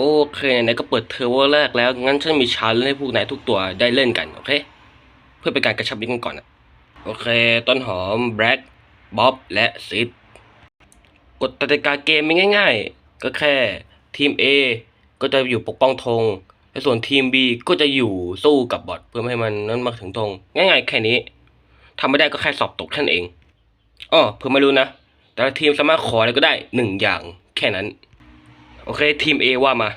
โอเคไหนๆก็เปิดเทอร์โวแรกแล้ว งั้นฉันมีชาเลนจ์ให้พวกนายทุกตัวได้เล่นกัน โอเค เพื่อเป็นการกระชับมิตรกันก่อนนะโอเค ต้นหอมแบล็กบ๊อบ และซิดกฎกติกาเกมมีง่าย ๆ ก็แค่ทีม A ก็จะอยู่ปกป้องธงและส่วนทีม B ก็จะอยู่สู้กับบอทเพื่อไม่ให้มันนั้นมาถึงธงง่าย ๆ แค่นี้ทำไม่ได้ก็แค่สอบตกแค่นั้นเองอ้อเพื่อไม่รู้นะ แต่ละทีมสามารถขออะไรก็ได้หนึ่งอย่างแค่นั้น โอเค ทีม A ว่ามา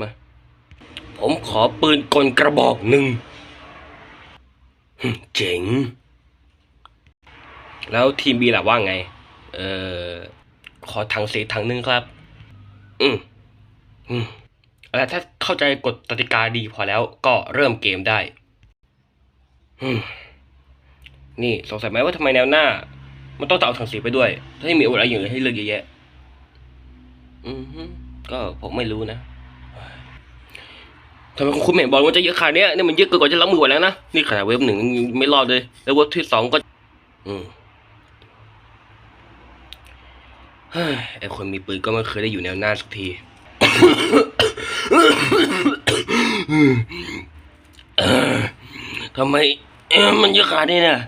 มา ผมขอปืนกลกระบอกหนึ่งเจ๋ง แล้วทีม B ล่ะว่าไง เออขอถังสีถังหนึ่งครับ อืมอืมแล้วถ้าเข้าใจกฎกติกาดีพอแล้วก็เริ่มเกมได้ อืมนี่สงสัยไหมว่าทำไมแนวหน้า มันต้องเอาถังสีไปด้วย ถ้าไม่มีอะไรอย่างอื่นให้เลือกเยอะแยะ อือฮึ ก็ผมไม่รู้นะทำไมคุณไม่เห็นบอกว่าจะเยอะขนาดนี้นี่มันเยอะเกินกว่าจะรับมือไหวแล้วนะนี่ขนาดเว็บหนึ่งไม่รอดเลย แล้วเว็บที่สองก็ อืมไอคนมีปืนก็ไม่เคยได้อยู่แนวหน้าสักทีทำไมมันเยอะขนาดนี้เนี่ย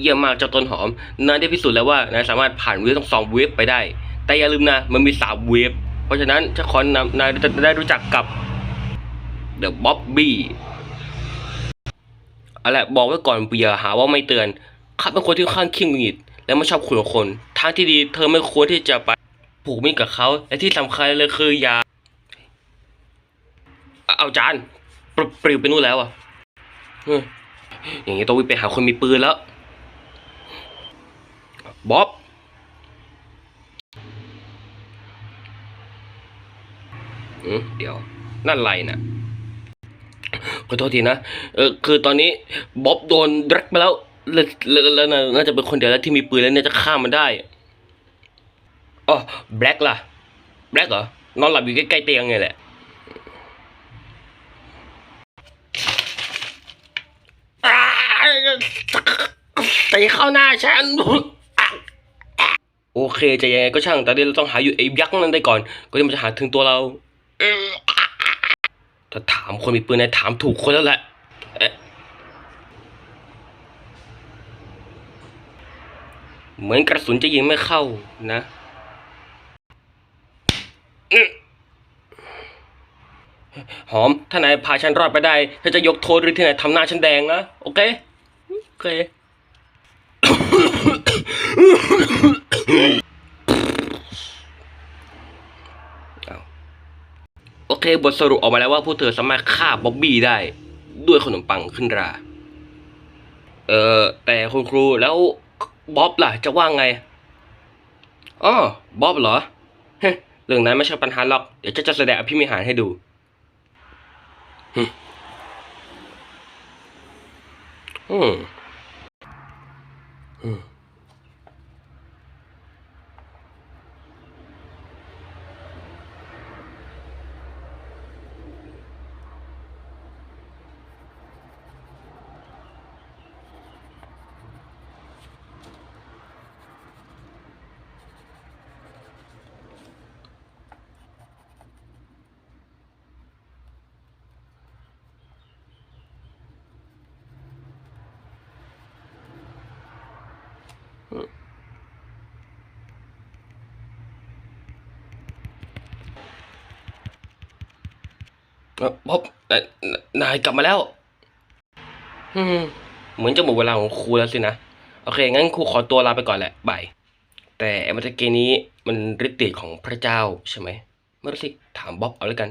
เออเยี่ยมมากเจ้าต้นหอมนายได้พิสูจน์แล้วว่านายสามารถผ่านเวฟทั้งสองเวฟไปได้ แต่อย่าลืมนะมันมีสามเวฟเพราะฉะนั้นจะขอนนายจะได้รู้จักกับ The Bobby เอาละบอกไว้ก่อนเบียหาว่าไม่เตือนข้าเป็นคนที่ค่อนข้างขี้งิดและไม่ชอบคุยกับคนทางที่ดีเธอไม่ควรที่จะไปผูกมิตรกับเขาและที่สำคัญเลยคืออย่าเอาจานปลิวไปนู่นแล้วอะเฮ้ยอย่างนี้ต้องวิ่งไปหาคนมีปืนแล้ว บ๊อบเดี๋ยว นั่นไรนะขอโทษทีนะ เออคือตอนนี้บ๊อบโดนดรักไปแล้ว แล้วแล้วน่าน่าจะเป็นคนเดียวแล้วที่มีปืนแล้วเนี่ยจะฆ่ามันได้อ๋อแบล็กล่ะ แบล็กเหรอ นอนหลับอยู่ใกล้ๆเตียงไงแหละตีเข้าหน้าฉัน โอเคจะยังไงก็ช่าง แต่เดี๋ยวเราต้องหาอยู่ไอ้ยักษ์นั้นได้ก่อน ก็ที่มันจะหาถึงตัวเราถ้าถามคนมีปืนนายถามถูกคนแล้วแหละเหมือนกระสุนจะยิงไม่เข้านะหอม ถ้านายพาฉันรอดไปได้ฉันจะยกโทษหรือที่นายทำหน้าฉันแดงนะ โอเค โอเค เอา โอเคบทสรุปออกมาแล้วว่าพวกเธอสามารถฆ่าบ๊อบบี้ได้ ด้วยขนมปังขึ้นรา เออแต่คุณครูแล้วบ๊อบล่ะ จะว่าไงอ๋อบ๊อบเหรอเรื่องนั้นไม่ใช่ปัญหาหรอก เดี๋ยวจะจะแสดงอภิมิหารให้ดูหึอืมอืม บ๊อบนายนายกลับมาแล้ว อืม เหมือนจะหมดเวลาของครูแล้วสินะ โอเค งั้นครูขอตัวลาไปก่อนแหละบายแต่เมื่อกี้นี้มันฤทธิ์เดชของพระเจ้าใช่ไหมไม่รู้สิถามบ๊อบเอาแล้วกัน